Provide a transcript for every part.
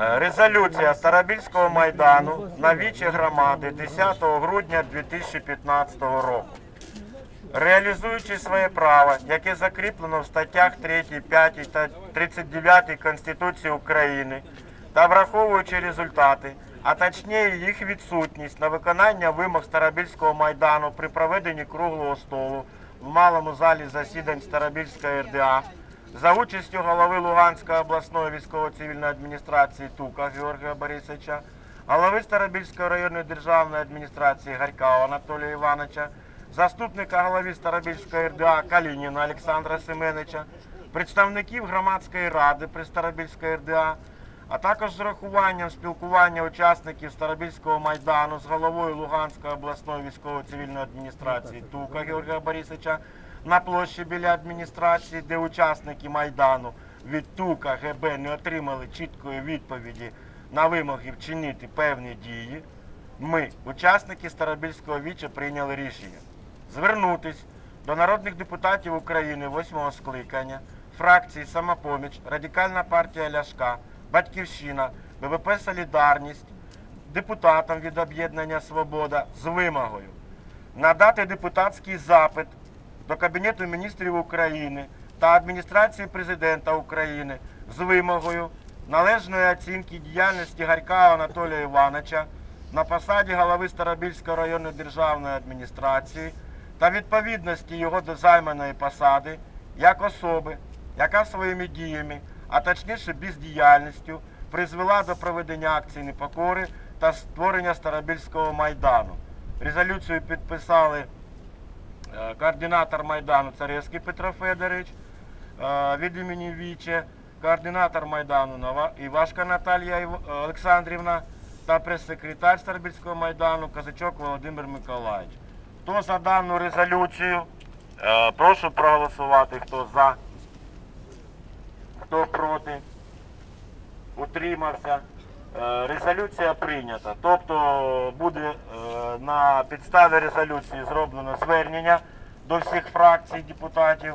Е, Резолюція Старобільського майдану на вічі громади 10 грудня 2015 року. Реалізуючи своє право, яке закріплено в статтях 3, 5 та 39 Конституції України, та враховуючи результати, а точніше їх відсутність на виконання вимог Старобільського майдану при проведенні круглого столу в малому залі засідань Старобільської РДА за участю голови Луганської обласної військово-цивільної адміністрації Тука Георгія Борисовича, голови Старобільської районної державної адміністрації Гарькова Анатолія Івановича, заступника голови Старобільської РДА Калініна Олександра Семеновича, представників громадської ради при Старобільської РДА, а також з урахуванням спілкування учасників Старобільського майдану з головою Луганської обласної військово-цивільної адміністрації Тука Георгія Борисовича на площі біля адміністрації, де учасники майдану від Тука ГБ не отримали чіткої відповіді на вимоги вчинити певні дії. Ми, учасники Старобільського віча, прийняли рішення звернутись до народних депутатів України 8 скликання, фракції Самопоміч, Радикальна партія Ляшка, Батьківщина, БВП Солідарність, депутатам від об'єднання Свобода з вимогою надати депутатський запит до Кабінету міністрів України та адміністрації президента України з вимогою належної оцінки діяльності Гарькава Анатолія Івановича на посаді голови Старобільської районної державної адміністрації та відповідності його до займаної посади як особи, яка своїми діями, а точніше бездіяльністю, призвела до проведення акції непокори та створення Старобільського майдану. Резолюцію підписали координатор Майдану Царевський Петро Федорович е, від імені Віче, координатор Майдану Івашка Наталія Олександрівна та прес-секретар Старобільського Майдану Казачок Володимир Миколаївич. Хто за дану резолюцію? Е, Прошу проголосувати, хто за, хто проти, утримався. Е, Резолюція прийнята. Тобто буде е, на підставі резолюції зроблено звернення до всіх фракцій депутатів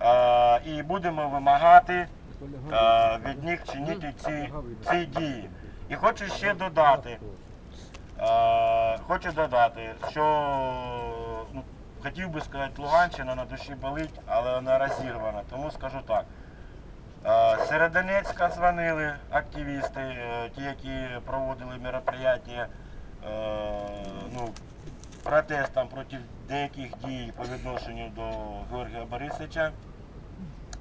е, і будемо вимагати е, від них чинити ці, ці дії. І хочу ще додати, е, хочу додати, що ну, хотів би сказати, Луганщина на душі болить, але вона розірвана. Тому скажу так. Середонецька дзвонили активісти, е, ті, які проводили мероприятия, е, ну, протестом проти деяких дій по відношенню до Георгія Борисовича.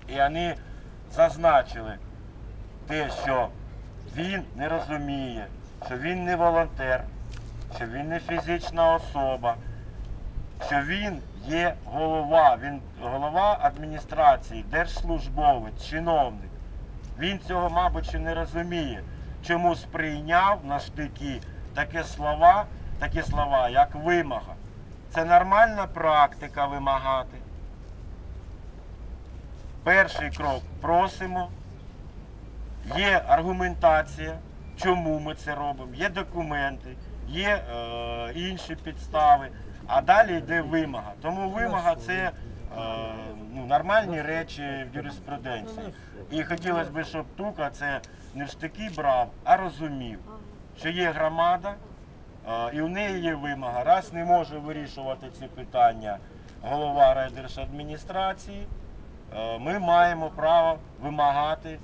І вони зазначили те, що він не розуміє, що він не волонтер, що він не фізична особа, що він є голова, він голова адміністрації, держслужбовець, чиновник. Він цього, мабуть, не розуміє, чому сприйняв на штики такі слова, такі слова, як вимога. Це нормальна практика вимагати. Перший крок просимо. Є аргументація, чому ми це робимо, є документи, є е, інші підстави, а далі йде вимога. Тому вимога це е, ну, нормальні речі в юриспруденції. І хотілося б, щоб Тука це не в штики брав, а розумів, що є громада, е, і в неї є вимога. Раз не може вирішувати ці питання голова райдержадміністрації, е, ми маємо право вимагати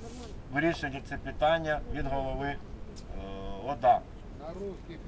вирішення це питання від голови е, ОДА. На русский